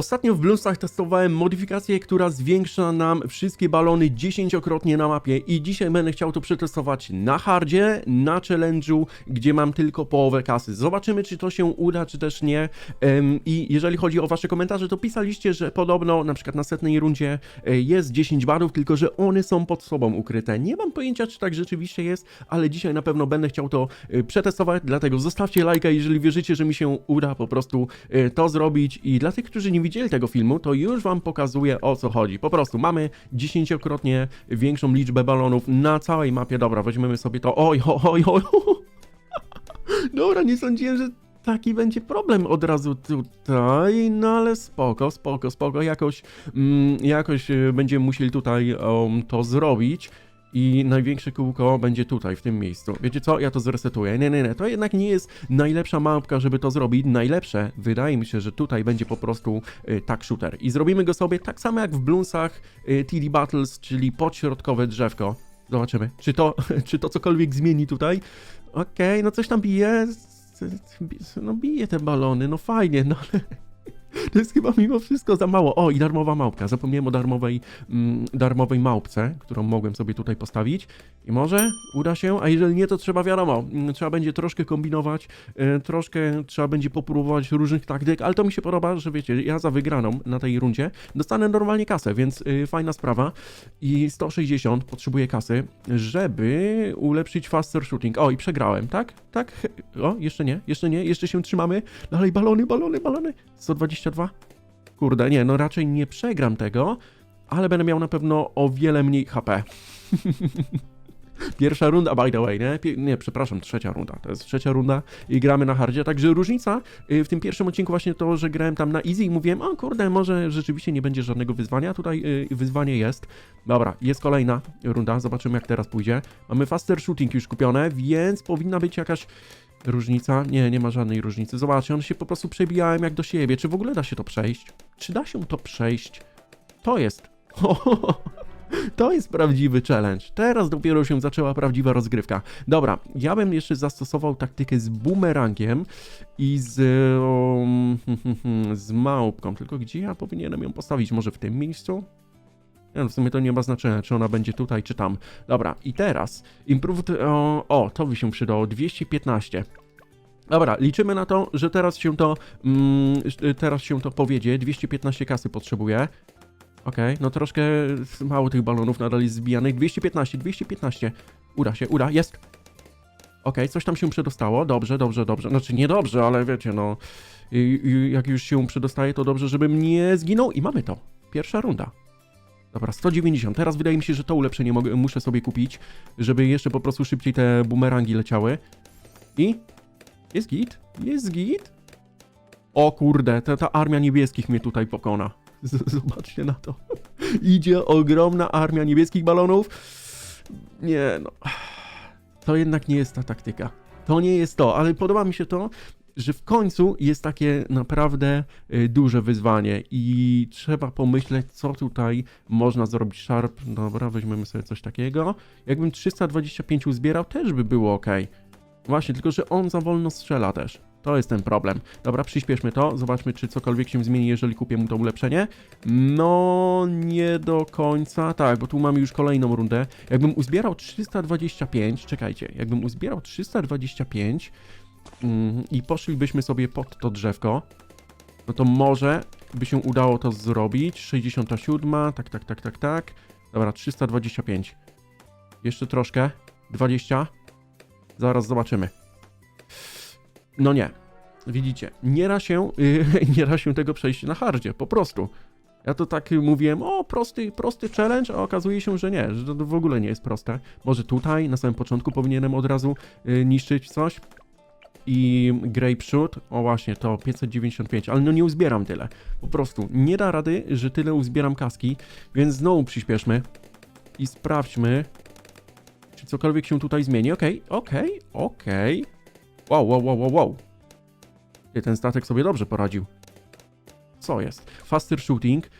Ostatnio w Bloomsach testowałem modyfikację, która zwiększa nam wszystkie balony dziesięciokrotnie na mapie i dzisiaj będę chciał to przetestować na hardzie, na challenge'u, gdzie mam tylko połowę kasy. Zobaczymy, czy to się uda, czy też nie. I jeżeli chodzi o wasze komentarze, to pisaliście, że podobno na przykład na setnej rundzie e, jest 10 barów, tylko że one są pod sobą ukryte. Nie mam pojęcia, czy tak rzeczywiście jest, ale dzisiaj na pewno będę chciał to e, przetestować, dlatego zostawcie lajka, jeżeli wierzycie, że mi się uda po prostu e, to zrobić i dla tych, którzy nie widzieli tego filmu, to już wam pokazuję o co chodzi. Po prostu mamy dziesięciokrotnie większą liczbę balonów na całej mapie. Dobra, weźmiemy sobie to. Oj, oj, oj, oj. Dobra, nie sądziłem, że taki będzie problem od razu tutaj, no ale spoko, spoko, spoko, jakoś, mm, jakoś e, będziemy musieli tutaj um, to zrobić. I największe kółko będzie tutaj, w tym miejscu. Wiecie co? Ja to zresetuję. Nie, nie, nie. To jednak nie jest najlepsza mapka, żeby to zrobić. Najlepsze, wydaje mi się, że tutaj będzie po prostu y, tak shooter. I zrobimy go sobie tak samo jak w Bloomsach y, TD Battles, czyli podśrodkowe drzewko. Zobaczymy, czy to, czy to cokolwiek zmieni tutaj. Okej, no coś tam bije. No bije te balony, no fajnie, no ale... To jest chyba mimo wszystko za mało. O, i darmowa małpka. Zapomniałem o darmowej, mm, darmowej małpce, którą mogłem sobie tutaj postawić. I może uda się, a jeżeli nie, to trzeba wiadomo, mm, trzeba będzie troszkę kombinować, e, troszkę trzeba będzie popróbować różnych taktyk, ale to mi się podoba, że wiecie, ja za wygraną na tej rundzie dostanę normalnie kasę, więc y, fajna sprawa. I 160 potrzebuję kasy, żeby ulepszyć faster shooting. O, i przegrałem, tak? Tak? O, jeszcze nie, jeszcze nie, jeszcze się trzymamy. Dalej balony, balony, balony. 122? Kurde, nie, no raczej nie przegram tego, ale będę miał na pewno o wiele mniej HP. Pierwsza runda, by the way, nie? Nie, przepraszam, trzecia runda. To jest trzecia runda i gramy na hardzie. Także różnica y, w tym pierwszym odcinku właśnie to, że grałem tam na easy i mówiłem, o kurde, może rzeczywiście nie będzie żadnego wyzwania. Tutaj y, wyzwanie jest. Dobra, jest kolejna runda. Zobaczymy, jak teraz pójdzie. Mamy faster shooting już kupione, więc powinna być jakaś różnica. Nie, nie ma żadnej różnicy. Zobaczcie, one się po prostu przebijałem jak do siebie. Czy w ogóle da się to przejść? Czy da się to przejść? To jest. To jest prawdziwy challenge. Teraz dopiero się zaczęła prawdziwa rozgrywka. Dobra, ja bym jeszcze zastosował taktykę z bumerangiem i z, um, z małpką. Tylko gdzie ja powinienem ją postawić? Może w tym miejscu? No w sumie to nie ma znaczenia, czy ona będzie tutaj, czy tam. Dobra, i teraz improved... O, o to by się przydało. 215. Dobra, liczymy na to, że teraz się to mm, teraz się to powiedzie. 215 kasy potrzebuję. Okej, no troszkę mało tych balonów nadal jest zbijanych. 215, 215. Uda się, uda, jest. Okej, coś tam się przedostało. Dobrze, dobrze, dobrze. Znaczy nie dobrze, ale wiecie, no. Jak już się przedostaje, to dobrze, żebym nie zginął. I mamy to. Pierwsza runda. Dobra, 190. Teraz wydaje mi się, że to ulepszenie mogę, muszę sobie kupić, żeby jeszcze po prostu szybciej te bumerangi leciały. I? Jest git? Jest git? O kurde, ta, ta armia niebieskich mnie tutaj pokona. Z- Zobaczcie na to. Idzie ogromna armia niebieskich balonów. Nie no. To jednak nie jest ta taktyka. To nie jest to, ale podoba mi się to, że w końcu jest takie naprawdę y, duże wyzwanie i trzeba pomyśleć, co tutaj można zrobić. Sharp, dobra, weźmiemy sobie coś takiego. Jakbym 325 uzbierał, też by było ok. Właśnie, tylko że on za wolno strzela też. To jest ten problem. Dobra, przyspieszmy to. Zobaczmy, czy cokolwiek się zmieni, jeżeli kupię mu to ulepszenie. No, nie do końca. Tak, bo tu mamy już kolejną rundę. Jakbym uzbierał 325, czekajcie, jakbym uzbierał 325 mm, i poszlibyśmy sobie pod to drzewko, no to może by się udało to zrobić. 67, tak, tak, tak, tak, tak. Dobra, 325. Jeszcze troszkę. 20. Zaraz zobaczymy. No nie. Widzicie, nie da się, nie da się tego przejść na hardzie, po prostu. Ja to tak mówiłem, o, prosty, prosty challenge, a okazuje się, że nie, że to w ogóle nie jest proste. Może tutaj, na samym początku powinienem od razu y, niszczyć coś. I grape shoot, o właśnie, to 595, ale no nie uzbieram tyle. Po prostu nie da rady, że tyle uzbieram kaski, więc znowu przyspieszmy i sprawdźmy, czy cokolwiek się tutaj zmieni. Okej, okej, okej. Wow, wow, wow, wow, wow. Ty, ten statek sobie dobrze poradził. Co jest? Faster shooting.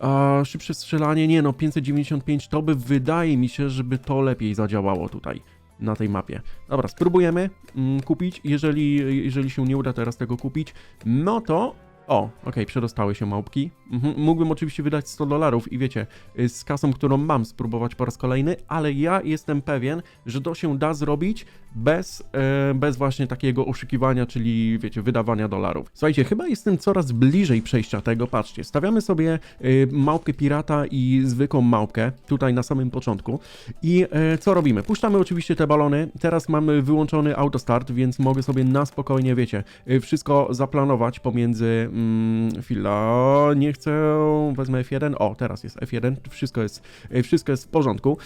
A, szybsze strzelanie, nie no, 595 to by wydaje mi się, żeby to lepiej zadziałało tutaj na tej mapie. Dobra, spróbujemy mm, kupić. Jeżeli, jeżeli się nie uda teraz tego kupić, no to O, okej, przedostały się małpki. Mhm. Mógłbym oczywiście wydać 100 dolarów i wiecie, y, z kasą, którą mam, spróbować po raz kolejny, ale ja jestem pewien, że to się da zrobić bez, e, bez właśnie takiego oszukiwania, czyli wiecie, wydawania dolarów. Słuchajcie, chyba jestem coraz bliżej przejścia tego. Patrzcie, stawiamy sobie y, małpkę pirata i zwykłą małpkę tutaj na samym początku. I e, co robimy? Puszczamy oczywiście te balony. Teraz mamy wyłączony autostart, więc mogę sobie na spokojnie, wiecie, y, wszystko zaplanować pomiędzy. Mm, chwila, nie chcę. Wezmę F1. O, teraz jest F1. Wszystko jest, wszystko jest w porządku.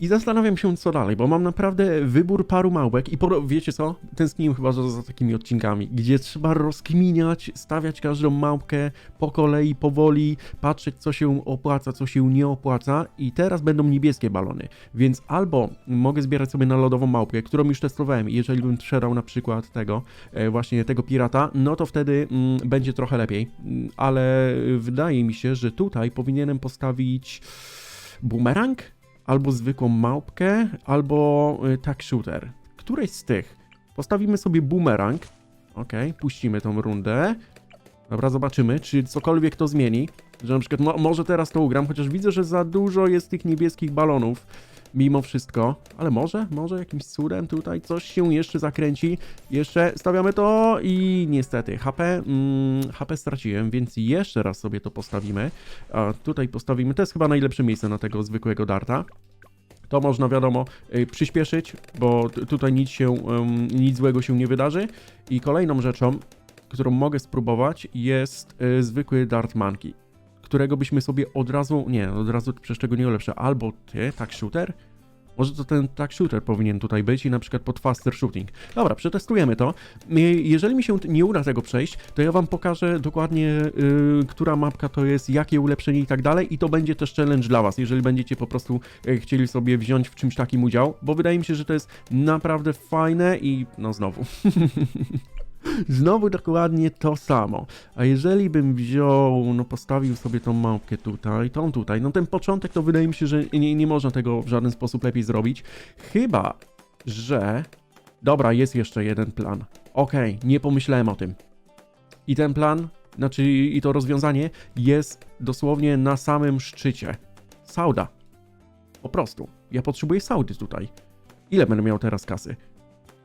I zastanawiam się, co dalej, bo mam naprawdę wybór paru małpek i po, wiecie co? Tęskniłem chyba za, za takimi odcinkami, gdzie trzeba rozkminiać, stawiać każdą małpkę po kolei, powoli, patrzeć, co się opłaca, co się nie opłaca. I teraz będą niebieskie balony, więc albo mogę zbierać sobie na lodową małpkę, którą już testowałem. i Jeżeli bym sprzedał na przykład tego, e, właśnie tego pirata, no to wtedy mm, będzie trochę lepiej. Mm, Ale wydaje mi się, że tutaj powinienem postawić bumerang albo zwykłą małpkę, albo y, tak shooter. Któreś z tych. Postawimy sobie boomerang. Ok, puścimy tą rundę. Dobra, zobaczymy, czy cokolwiek to zmieni. Że na przykład, mo może teraz to ugram, chociaż widzę, że za dużo jest tych niebieskich balonów. Mimo wszystko, ale może, może jakimś cudem tutaj coś się jeszcze zakręci. Jeszcze stawiamy to i niestety HP, mm, HP straciłem, więc jeszcze raz sobie to postawimy. A tutaj postawimy, to jest chyba najlepsze miejsce na tego zwykłego darta. To można, wiadomo, y, przyspieszyć, bo tutaj nic, się, nic złego się nie wydarzy. I kolejną rzeczą, którą mogę spróbować, jest y, zwykły Dart Monkey, którego byśmy sobie od razu, nie, od razu przecież tego nie ulepszę, albo ty, tak shooter, może to ten tak shooter powinien tutaj być i na przykład pod faster shooting. Dobra, przetestujemy to. Jeżeli mi się nie uda tego przejść, to ja wam pokażę dokładnie, y, która mapka to jest, jakie ulepszenie i tak dalej i to będzie też challenge dla was, jeżeli będziecie po prostu y, chcieli sobie wziąć w czymś takim udział, bo wydaje mi się, że to jest naprawdę fajne i no znowu. Znowu dokładnie to samo. A jeżeli bym wziął, no postawił sobie tą małpkę tutaj, tą tutaj, no ten początek to wydaje mi się, że nie, nie można tego w żaden sposób lepiej zrobić. Chyba, że... Dobra, jest jeszcze jeden plan. Okej, nie pomyślałem o tym. I ten plan, znaczy i to rozwiązanie jest dosłownie na samym szczycie. Sauda. Po prostu. Ja potrzebuję saudy tutaj. Ile będę miał teraz kasy?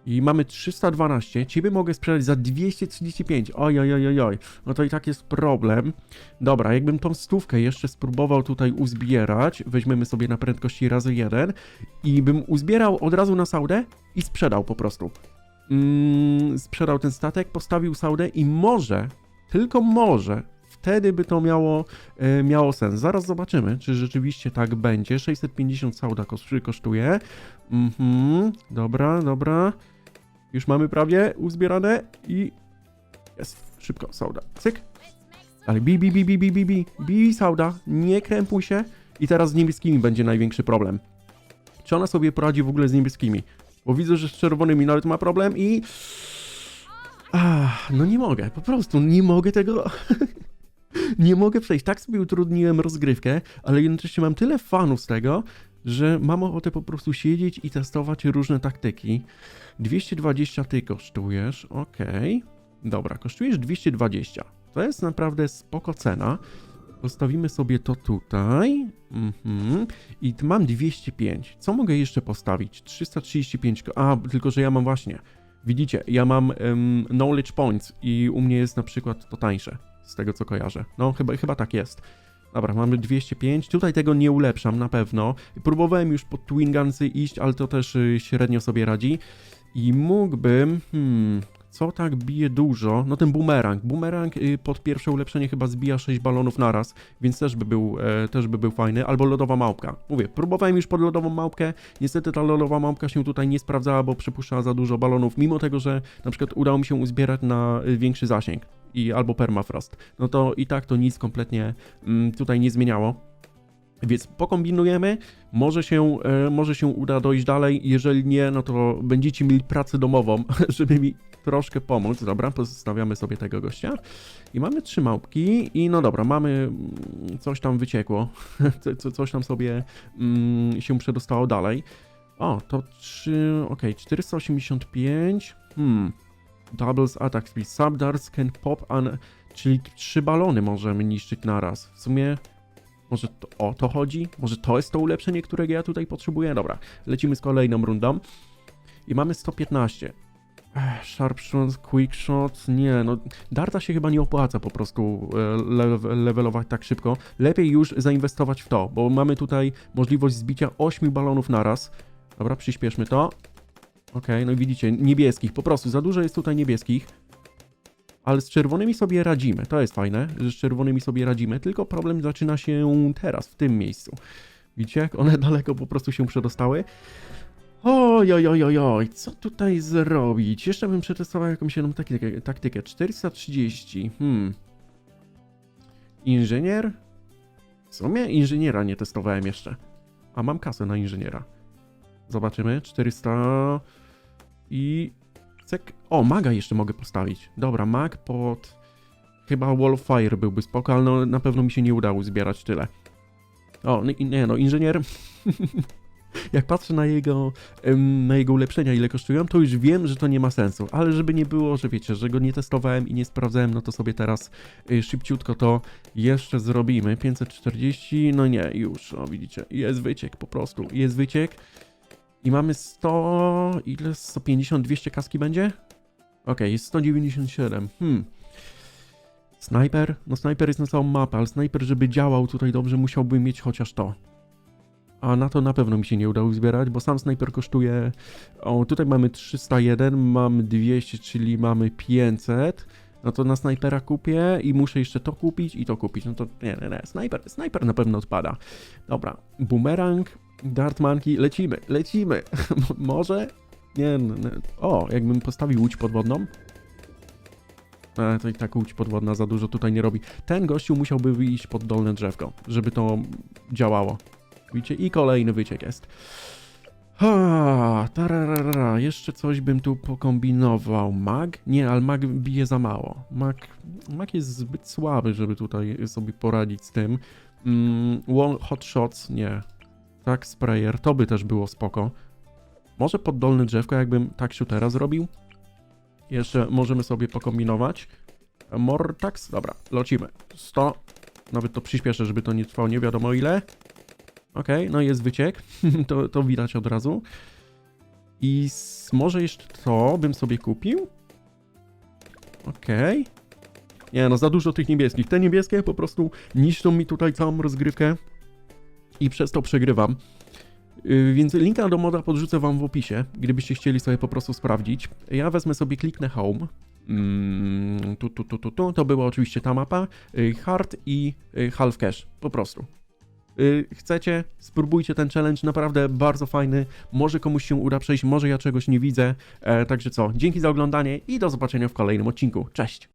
I mamy 312, ciebie mogę sprzedać za 235, oj, oj, oj, oj, no to i tak jest problem. Dobra, jakbym tą stówkę jeszcze spróbował tutaj uzbierać, weźmiemy sobie na prędkości razy jeden i bym uzbierał od razu na saudę i sprzedał po prostu. Mm, sprzedał ten statek, postawił saudę i może, tylko może, wtedy by to miało, e, miało sens. Zaraz zobaczymy, czy rzeczywiście tak będzie. 650 sauda kos- kosztuje. Mhm, dobra, dobra. Już mamy prawie uzbierane i... Jest. Szybko, sauda. Cyk. Ale bi, bi, bi, bi, bi, bi, bi. Bi, sauda. Nie krępuj się. I teraz z niebieskimi będzie największy problem. Czy ona sobie poradzi w ogóle z niebieskimi? Bo widzę, że z czerwonymi nawet ma problem i... Ach, no nie mogę, po prostu nie mogę tego... nie mogę przejść. Tak sobie utrudniłem rozgrywkę, ale jednocześnie mam tyle fanów z tego, że mam ochotę po prostu siedzieć i testować różne taktyki. 220 ty kosztujesz, okej. Dobra, kosztujesz 220. To jest naprawdę spoko cena. Postawimy sobie to tutaj. Mhm. I mam 205. Co mogę jeszcze postawić? 335. ko- A, tylko że ja mam właśnie. Widzicie, ja mam em, knowledge points i u mnie jest na przykład to tańsze. Z tego co kojarzę. No, chyba, chyba tak jest. Dobra, mamy 205. Tutaj tego nie ulepszam na pewno. Próbowałem już pod Twin Gunsy iść, ale to też y, średnio sobie radzi. I mógłbym. Hmm, co tak bije dużo? No ten boomerang. Boomerang y, pod pierwsze ulepszenie chyba zbija 6 balonów naraz, więc też by był, e, też by był fajny. Albo lodowa małpka. Mówię, próbowałem już pod lodową małpkę. Niestety ta lodowa małpka się tutaj nie sprawdzała, bo przypuszczała za dużo balonów, mimo tego, że na przykład udało mi się uzbierać na y, większy zasięg i albo permafrost. No to i tak to nic kompletnie mm, tutaj nie zmieniało. Więc pokombinujemy, może się, e, może się uda dojść dalej, jeżeli nie, no to będziecie mieli pracę domową, żeby mi troszkę pomóc. Dobra, pozostawiamy sobie tego gościa. I mamy trzy małpki i no dobra, mamy mm, coś tam wyciekło, Co- co, coś tam sobie mm, się przedostało dalej. O, to 3, ok, 485, hmm, doubles attack speed, subdarts can pop an Czyli trzy balony możemy niszczyć naraz. W sumie może to, o to chodzi? Może to jest to ulepszenie, którego ja tutaj potrzebuję? Dobra, lecimy z kolejną rundą. I mamy 115. Ech, Sharp Shot, Quick Shot, nie, no Darta się chyba nie opłaca po prostu e, le levelować tak szybko. Lepiej już zainwestować w to, bo mamy tutaj możliwość zbicia 8 balonów naraz. Dobra, przyspieszmy to. Okej, no i widzicie, niebieskich, po prostu za dużo jest tutaj niebieskich. Ale z czerwonymi sobie radzimy, to jest fajne, że z czerwonymi sobie radzimy, tylko problem zaczyna się teraz, w tym miejscu. Widzicie, jak one daleko po prostu się przedostały? Oj, oj, oj, oj, oj, co tutaj zrobić? Jeszcze bym przetestował jakąś jedną taktykę, taktykę. 430, hmm. Inżynier? W sumie inżyniera nie testowałem jeszcze. A mam kasę na inżyniera. Zobaczymy, 400 i... Cek. O, maga jeszcze mogę postawić. Dobra, mag pod... Chyba Wall of Fire byłby spoko, ale no, na pewno mi się nie udało zbierać tyle. O, i- nie no, inżynier... Jak patrzę na jego, na jego ulepszenia, ile kosztują, to już wiem, że to nie ma sensu. Ale żeby nie było, że wiecie, że go nie testowałem i nie sprawdzałem, no to sobie teraz y, szybciutko to jeszcze zrobimy. 540, no nie, już, o widzicie, jest wyciek po prostu, jest wyciek. I mamy 100, ile? 150, 200 kaski będzie? Okej, jest 197, hmm. Snajper? No snajper jest na całą mapę, ale snajper, żeby działał tutaj dobrze, musiałby mieć chociaż to. A na to na pewno mi się nie udało zbierać, bo sam snajper kosztuje. O, tutaj mamy 301, mamy 200, czyli mamy 500. No to na snajpera kupię i muszę jeszcze to kupić i to kupić. No to nie, nie, nie. Snajper, snajper na pewno odpada. Dobra, boomerang, dart monkey, lecimy, lecimy. Może? Nie, no. O, jakbym postawił łódź podwodną. E, to i tak łódź podwodna za dużo tutaj nie robi. Ten gościu musiałby wyjść pod dolne drzewko, żeby to działało. Widzicie? I kolejny wyciek jest. Ha, tararara, jeszcze coś bym tu pokombinował. Mag? Nie, ale mag bije za mało. Mag, mag jest zbyt słaby, żeby tutaj sobie poradzić z tym. Mm, hot shots? Nie. Tak, sprayer, to by też było spoko. Może pod dolne drzewko, jakbym tak shootera zrobił? Jeszcze możemy sobie pokombinować. Mortax? Dobra, lecimy. 100. Nawet to przyspieszę, żeby to nie trwało nie wiadomo ile. Okej, no jest wyciek, to, to widać od razu. I może jeszcze to bym sobie kupił? Okej. Nie no, za dużo tych niebieskich. Te niebieskie po prostu niszczą mi tutaj całą rozgrywkę i przez to przegrywam. Yy, Więc linka do moda podrzucę wam w opisie, gdybyście chcieli sobie po prostu sprawdzić. Ja wezmę sobie, kliknę home. Mm, tu, tu, tu, tu, tu. To była oczywiście ta mapa. Yy, Hard i yy, half cash. Po prostu. Y, chcecie, spróbujcie ten challenge, naprawdę bardzo fajny. Może komuś się uda przejść, może ja czegoś nie widzę. E, także co, dzięki za oglądanie i do zobaczenia w kolejnym odcinku. Cześć!